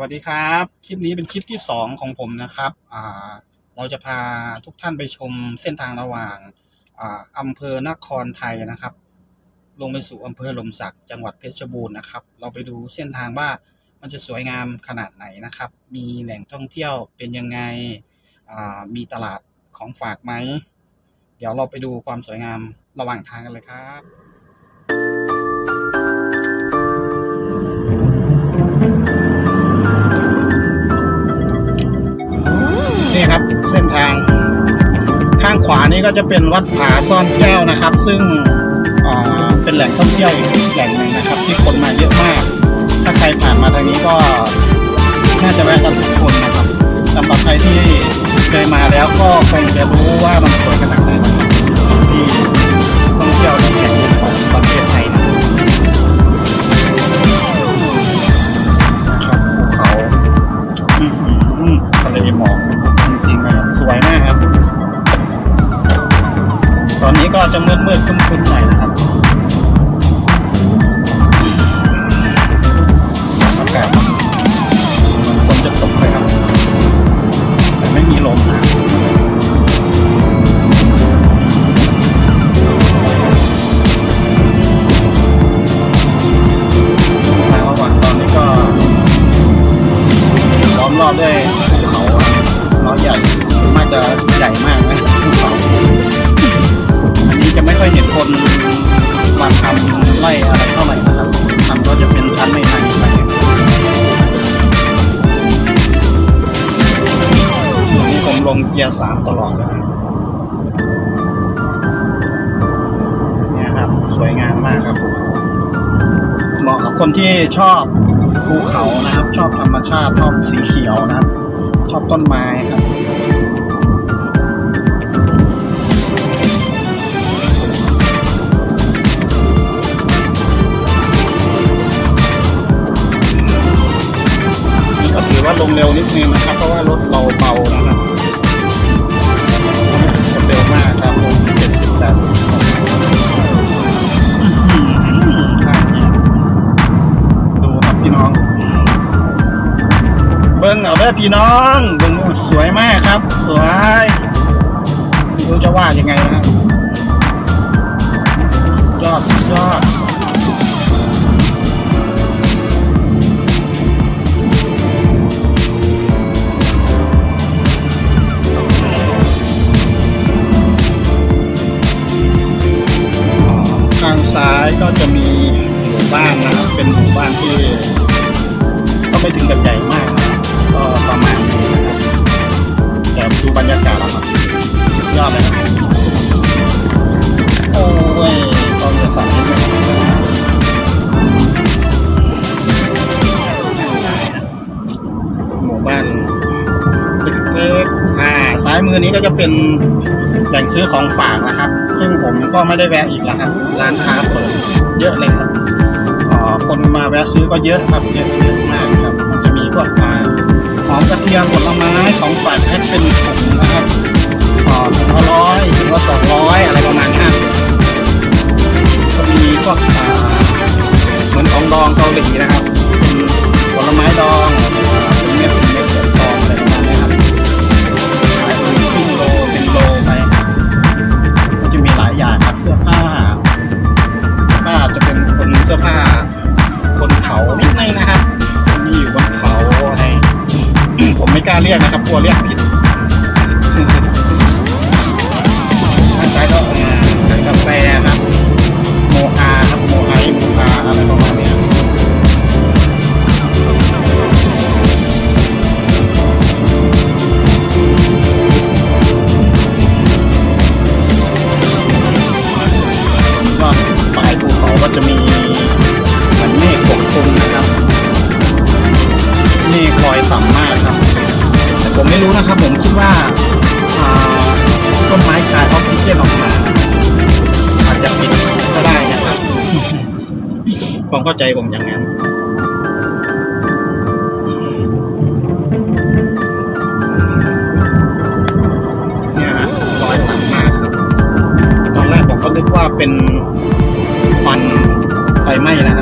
วัสดีครับ คลิปนี้เป็นคลิปที่สองของผมนะครับเราจะพาทุกท่านไปชมเส้นทางระหว่างอาอำเภอนครไทยนะครับ ลงไปสู่อำเภอลมสักจังหวัดเพชรบูรณ์นะครับ เราไปดูเส้นทางว่ามันจะสวยงามขนาดไหนนะครับ มีแหล่งท่องเที่ยวเป็นยังไงมีตลาดของฝากไหม เดี๋ยวเราไปดูความสวยงามระหว่างทางกันเลยครับ ขวานี้ก็จะเป็นวัดผาซ่อนแก้วนะครับ ซึ่งเป็นแหล่งท่องเที่ยวอีกแหล่งหนึ่งนะครับ ที่คนมาเยอะมาก ถ้าใครผ่านมาทางนี้ก็น่าจะแวะกันทุกคนนะครับสำหรับใครที่เคยมาแล้วก็คงจะรู้ว่ามันสวยขนาดไหนที่ท่องเที่ยวที่แห่ง สามตลอดเลยนะเนี่ยครับสวยงามมากครับภูเขาเหมาะกับคนที่ชอบภูเขานะครับ ชอบธรรมชาติชอบสีเขียวนะครับ ชอบต้นไม้ครับก็ถือว่าลงเร็วนิดนึงนะครับ เพราะว่ารถเราเบานะ อาเด้อพี่น้องเบิ้งดูสวยมากครับ สวยไม่รู้จะว่ายังไงนะครับยอดสุดยอดข้างซ้ายก็จะมีหมู่บ้านนะครับเป็นหมู่บ้านที่ก็ไม่ถึงกับใหญ่ มือนี้ก็จะเป็นแหล่งซื้อของฝากนะครับ ซึ่งผมก็ไม่ได้แวะอีกแล้วครับ ร้านค้าเปิดเยอะเลยครับคนมาแวะซื้อก็เยอะครับเยอะเยอะมากครับ มันจะมีพวกอ่าหอมกระเทียมผลไม้ของฝากแพ็คเป็นถุงนะครับเอ่อถุงละร้อยถุงละสองร้อยอะไรประมาณนี้ครก็มีพวกอ่าเหมือนของดองเกาหลีนะครับเป็นผลไม้ดองเป็นเม็ดเป็นเม็ด ว่าต้นไม้คายออกซิเจนออกมาอาจจะปิดก็ได้นะครับความเข้าใจผมอย่างนั้นเนี่ยฮะลอยต่ำมากครับ ตอนแรกผมก็นึกว่าเป็นควันไฟไหม้นะ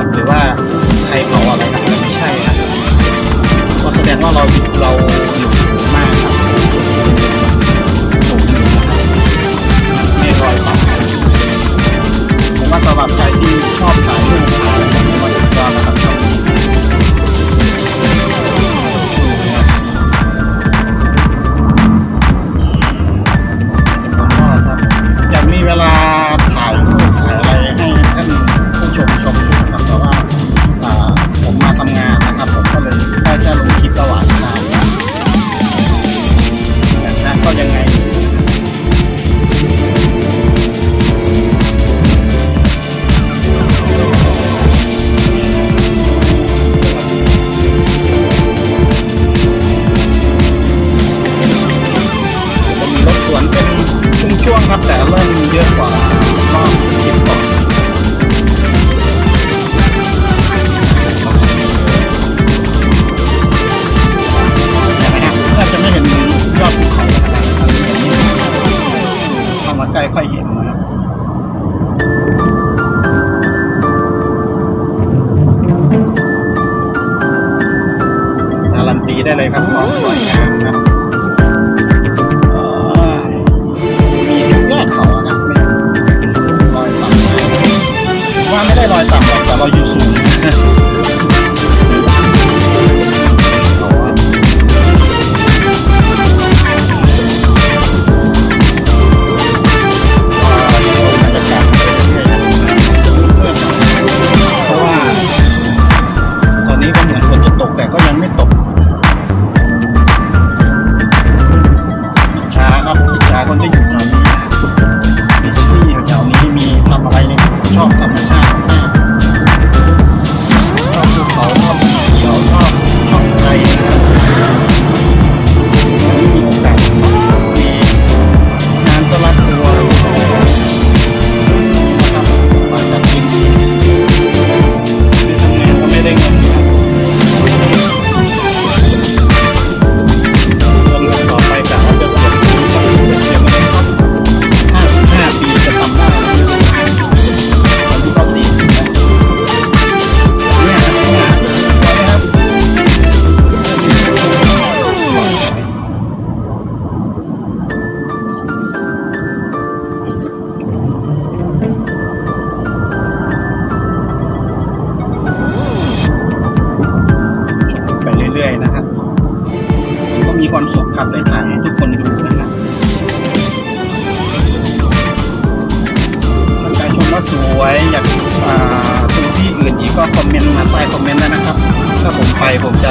อยากอ่าดูที่อื่นอีกก็คอมเมนต์มาใต้คอมเมนต์ได้นะครับ ถ้าผมไปผมจะ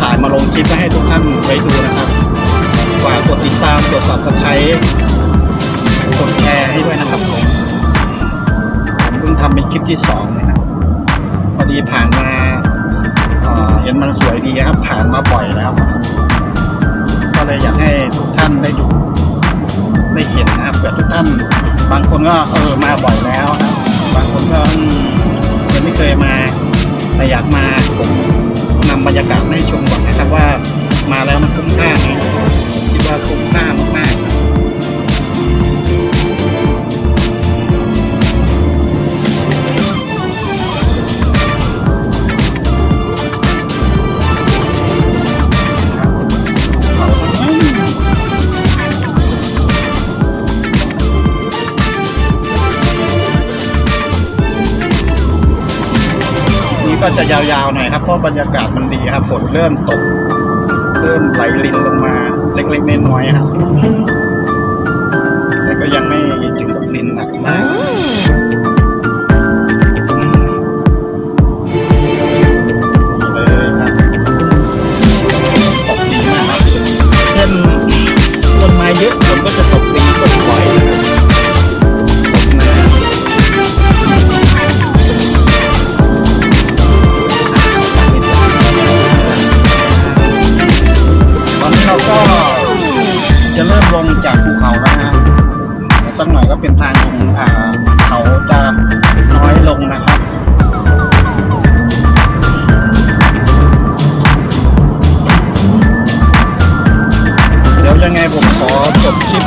ถ่ายมาลงคลิปให้ทุกท่านไว้ดูนะครับฝากกดติดตามกด subscribe กดแชร์ให้ด้วยนะครับผมผมเพิ่งทำเป็นคลิปที่สองนะครับพอดีผ่านมาเห็นมันสวยดีครับ ผ่านมาบ่อยแล้วก็เลยอยากให้ทุกท่านได้ดูได้เห็นนะครับเผื่อทุกท่านบางคนก็เออมาบ่อยแล้วนะ บางคนก็ยังไม่เคยมา แต่อยากมาผมนำบรรยากาศให้ชมก่อนนะครับว่ามาแล้วมันคุ้มค่าไหม ก็จะยาวๆหน่อยครับเพราะบรรยากาศมันดีครับ ฝนเริ่มตก เริ่มไหลลินลงมาเล็กๆน้อยๆครับ แต่ก็ยังไม่ awesome.